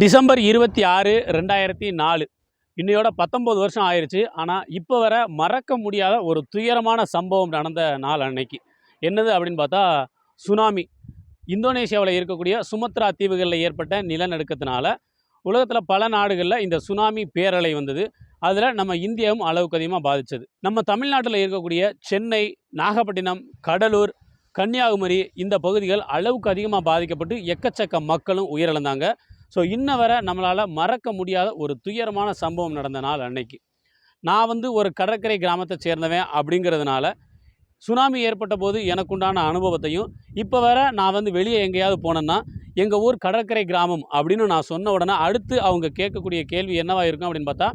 December இருபத்தி ஆறு ரெண்டாயிரத்தி நாலு. இன்னையோட பத்தொம்போது வருஷம் ஆயிடுச்சு ஆனால் இப்போ வர மறக்க முடியாத ஒரு துயரமான சம்பவம் நடந்த நாள் அன்னைக்கு. என்னது அப்படின்னு பார்த்தா சுனாமி. இந்தோனேஷியாவில் இருக்கக்கூடிய சுமத்ரா தீவுகளில் ஏற்பட்ட நிலநடுக்கத்தினால உலகத்தில் பல நாடுகளில் இந்த சுனாமி பேரலை வந்தது. அதில் நம்ம இந்தியாவும் அளவுக்கு அதிகமாக பாதித்தது நம்ம தமிழ்நாட்டில் இருக்கக்கூடிய சென்னை நாகப்பட்டினம் கடலூர் கன்னியாகுமரி இந்த பகுதிகள் அளவுக்கு அதிகமாக பாதிக்கப்பட்டு எக்கச்சக்க மக்களும் உயிரிழந்தாங்க. ஸோ இன்ன வரை நம்மளால் மறக்க முடியாத ஒரு துயரமான சம்பவம் நடந்த நாள் அன்னைக்கு. நான் வந்து ஒரு கடற்கரை கிராமத்தை சேர்ந்தவன் அப்படிங்கிறதுனால சுனாமி ஏற்பட்ட போது எனக்குண்டான அனுபவத்தையும் இப்போ வர நான் வந்து வெளியே எங்கேயாவது போனேன்னா எங்கள் ஊர் கடற்கரை கிராமம் அப்படின்னு நான் சொன்ன உடனே அடுத்து அவங்க கேட்கக்கூடிய கேள்வி என்னவா இருக்கும் அப்படின்னு பார்த்தா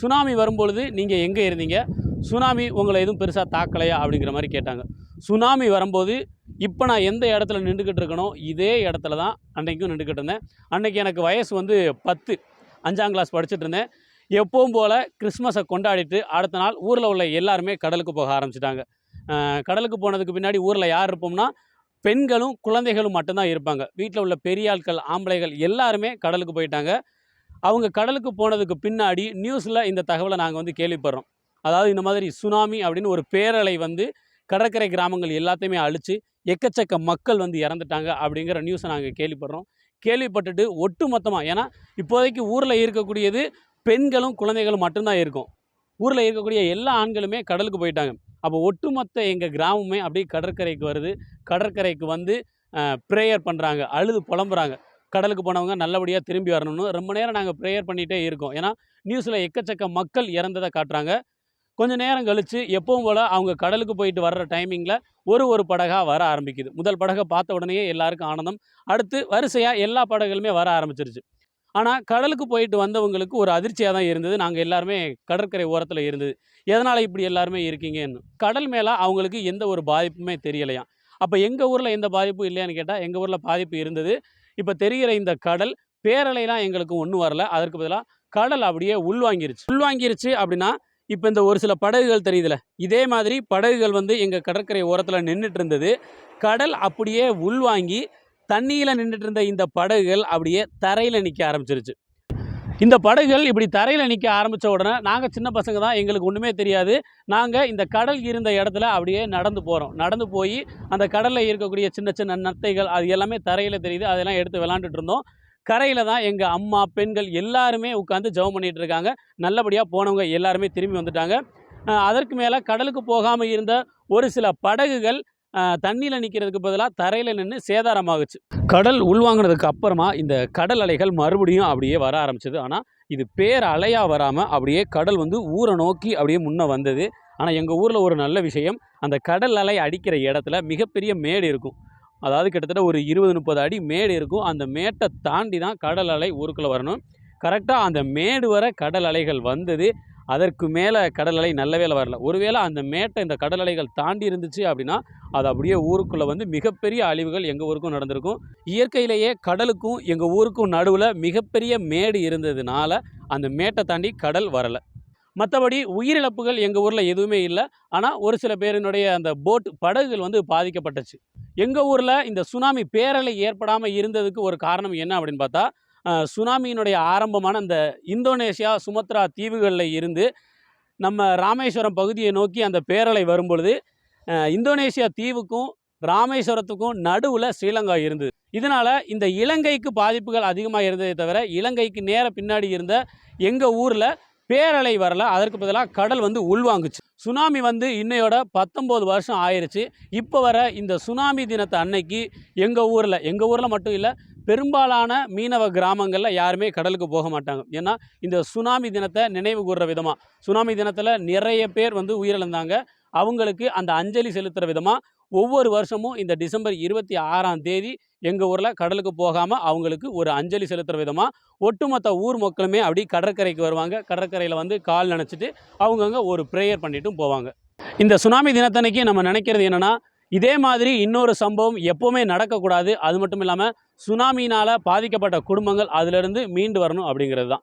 சுனாமி வரும்பொழுது நீங்கள் எங்கே இருந்தீங்க? சுனாமி உங்களை எதுவும் பெருசாக தாக்கலையா? அப்படிங்கிற மாதிரி கேட்டாங்க. சுனாமி வரும்போது இப்போ நான் எந்த இடத்துல நின்றுக்கிட்டு இருக்கணும் இதே இடத்துல தான் அன்றைக்கும் நின்றுக்கிட்டு இருந்தேன். அன்றைக்கி எனக்கு வயசு வந்து பத்து. அஞ்சாம் கிளாஸ் படிச்சுட்டு இருந்தேன். எப்பவும் போல் கிறிஸ்மஸை கொண்டாடிட்டு அடுத்த நாள் ஊரில் உள்ள எல்லாருமே கடலுக்கு போக ஆரம்பிச்சிட்டாங்க. கடலுக்கு போனதுக்கு பின்னாடி ஊரில் யார் இருப்போம்னா பெண்களும் குழந்தைகளும் மட்டும்தான் இருப்பாங்க. வீட்டில் உள்ள பெரிய ஆட்கள் ஆம்பளைகள் எல்லாருமே கடலுக்கு போயிட்டாங்க. அவங்க கடலுக்கு போனதுக்கு பின்னாடி நியூஸில் இந்த தகவலை நாங்கள் வந்து கேள்விப்படுறோம். அதாவது இந்த மாதிரி சுனாமி அப்படின்னு ஒரு பேரலை வந்து கடற்கரை கிராமங்கள் எல்லாத்தையுமே அழித்து எக்கச்சக்க மக்கள் வந்து இறந்துட்டாங்க அப்படிங்கிற நியூஸை நாங்கள் கேள்விப்படுறோம். கேள்விப்பட்டுட்டு ஒட்டு மொத்தமாக ஏன்னா இப்போதைக்கு ஊரில் இருக்கக்கூடியது பெண்களும் குழந்தைகளும் மட்டும்தான் இருக்கும். ஊரில் இருக்கக்கூடிய எல்லா ஆண்களுமே கடலுக்கு போயிட்டாங்க. அப்போ ஒட்டுமொத்த எங்கள் கிராமமே அப்படியே கடற்கரைக்கு வருது. கடற்கரைக்கு வந்து ப்ரேயர் பண்ணுறாங்க அழுது புலம்புறாங்க. கடலுக்கு போனவங்க நல்லபடியாக திரும்பி வரணும்னு ரொம்ப நேரம் நாங்கள் ப்ரேயர் பண்ணிகிட்டே இருக்கோம். ஏன்னா நியூஸில் எக்கச்சக்க மக்கள் இறந்ததை காட்டுறாங்க. கொஞ்ச நேரம் கழித்து எப்பவும் போல் அவங்க கடலுக்கு போயிட்டு வர்ற டைமிங்கில் ஒரு ஒரு படகாக வர ஆரம்பிக்குது. முதல் படகை பார்த்த உடனேயே எல்லாருக்கும் ஆனந்தம். அடுத்து வரிசையாக எல்லா படகுகளுமே வர ஆரம்பிச்சிருச்சு. ஆனால் கடலுக்கு போயிட்டு வந்தவங்களுக்கு ஒரு அதிர்ச்சியாக தான் இருந்தது. நாங்கள் எல்லாருமே கடற்கரை ஓரத்தில் இருந்தது. எதனால் இப்படி எல்லாருமே இருக்கீங்கன்னு? கடல் மேலே அவங்களுக்கு எந்த ஒரு பாதிப்புமே தெரியலையாம் அப்போ எங்கள் ஊரில் எந்த பாதிப்பும் இல்லையான்னு கேட்டால் எங்கள் ஊரில் பாதிப்பு இருந்தது. இப்போ தெரிகிற இந்த கடல் பேரலைலாம் எங்களுக்கு ஒன்றும் வரல. அதற்கு பதிலாக கடல் அப்படியே உள்வாங்கிருச்சு. உள்வாங்கிருச்சு அப்படின்னா இப்போ இந்த ஒரு சில படகுகள் தெரியுதுல? இதே மாதிரி படகுகள் வந்து எங்கள் கடற்கரை ஓரத்தில் நின்றுட்டு இருந்தது கடல் அப்படியே உள்வாங்கி தண்ணியில் நின்றுட்டு இருந்த இந்த படகுகள் அப்படியே தரையில் நிற்க ஆரம்பிச்சிருச்சு. இந்த படகுகள் இப்படி தரையில் நிற்க ஆரம்பித்த உடனே நாங்கள் சின்ன பசங்க தான் எங்களுக்கு ஒன்றுமே தெரியாது. நாங்கள் இந்த கடல் இருந்த இடத்துல அப்படியே நடந்து போகிறோம் நடந்து போய் அந்த கடலில் இருக்கக்கூடிய சின்ன சின்ன நத்தைகள் அது எல்லாமே தரையில் தெரியுது. அதெல்லாம் எடுத்து விளாண்டுட்டு இருந்தோம். கரையில் தான் எங்கள் அம்மா பெண்கள் எல்லாருமே உட்காந்து ஜெபம் பண்ணிகிட்டு இருக்காங்க. நல்லபடியாக போனவங்க எல்லாருமே திரும்பி வந்துட்டாங்க. அதற்கு மேலே கடலுக்கு போகாமல் இருந்த ஒரு சில படகுகள் தண்ணியில் நிற்கிறதுக்கு பதிலாக தரையில் நின்று சேதாரமாகுச்சு. கடல் உள்வாங்கினதுக்கு அப்புறமா இந்த கடல் அலைகள் மறுபடியும் அப்படியே வர ஆரம்பிச்சது. ஆனால் இது பேர் அலையாக வராமல் அப்படியே கடல் வந்து ஊரை நோக்கி அப்படியே முன்னே வந்தது. ஆனால் எங்கள் ஊரில் ஒரு நல்ல விஷயம் அந்த கடல் அலை அடிக்கிற இடத்துல மிகப்பெரிய மேடு இருக்கும். அதாவது கிட்டத்தட்ட ஒரு இருபது முப்பது அடி மேடு இருக்கும். அந்த மேட்டை தாண்டி தான் கடல் அலை ஊருக்குள்ளே வரணும். கரெக்டாக அந்த மேடு வர கடல் அலைகள் வந்தது. அதற்கு மேலே கடல் அலை நல்ல வேலை வரல. ஒருவேளை அந்த மேட்டை இந்த கடல் அலைகள் தாண்டி இருந்துச்சு அப்படின்னா அது அப்படியே ஊருக்குள்ளே வந்து மிகப்பெரிய அழிவுகள் எங்கள் ஊருக்கும் நடந்திருக்கும். இயற்கையிலேயே கடலுக்கும் எங்கள் ஊருக்கும் நடுவில் மிகப்பெரிய மேடு இருந்ததுனால அந்த மேட்டை தாண்டி கடல் வரலை. மற்றபடி உயிரிழப்புகள் எங்கள் ஊரில் எதுவுமே இல்லை. ஆனால் ஒரு சில பேரினுடைய அந்த போட் படகுகள் வந்து பாதிக்கப்பட்டுச்சு. எங்கள் ஊரில் இந்த சுனாமி பேரலை ஏற்படாமல் இருந்ததுக்கு ஒரு காரணம் என்ன அப்படின்னு பார்த்தா சுனாமியினுடைய ஆரம்பமான அந்த இந்தோனேஷியா சுமத்ரா தீவுகளில் இருந்து நம்ம ராமேஸ்வரம் பகுதியை நோக்கி அந்த பேரலை வரும்பொழுது இந்தோனேஷியா தீவுக்கும் ராமேஸ்வரத்துக்கும் நடுவில் ஸ்ரீலங்கா இருந்தது. இதனால் இந்த இலங்கைக்கு பாதிப்புகள் அதிகமாக இருந்ததே தவிர இலங்கைக்கு நேர பின்னாடி இருந்த எங்கள் ஊரில் பேரலை வரல. அதற்கு பதிலாக கடல் வந்து உள்வாங்குச்சு. சுனாமி வந்து இன்னையோட பத்தொம்போது வருஷம் ஆயிடுச்சு இப்போ வர இந்த சுனாமி தினத்தை அன்னைக்கு எங்கள் ஊரில் எங்கள் ஊரில் மட்டும் இல்லை பெரும்பாலான மீனவ கிராமங்களில் யாருமே கடலுக்கு போக மாட்டாங்க. ஏன்னா இந்த சுனாமி தினத்தை நினைவு கூர்ற விதமாக சுனாமி தினத்தில் நிறைய பேர் வந்து உயிரிழந்தாங்க. அவங்களுக்கு அந்த அஞ்சலி செலுத்துகிற விதமாக ஒவ்வொரு வருஷமும் இந்த டிசம்பர் இருபத்தி ஆறாம் தேதி எங்கள் ஊரில் கடலுக்கு போகாமல் அவங்களுக்கு ஒரு அஞ்சலி செலுத்துகிற விதமாக ஒட்டுமொத்த ஊர் மக்களுமே அப்படி கடற்கரைக்கு வருவாங்க. கடற்கரையில் வந்து கால் நினச்சிட்டு அவங்கவுங்க ஒரு ப்ரேயர் பண்ணிட்டும் போவாங்க. இந்த சுனாமி தினத்தன்னைக்கு நம்ம நினைக்கிறது என்னென்னா இதே மாதிரி இன்னொரு சம்பவம் எப்போவுமே நடக்கக்கூடாது. அது மட்டும் இல்லாமல் சுனாமினால் பாதிக்கப்பட்ட குடும்பங்கள் அதிலிருந்து மீண்டு வரணும் அப்படிங்கிறது தான்.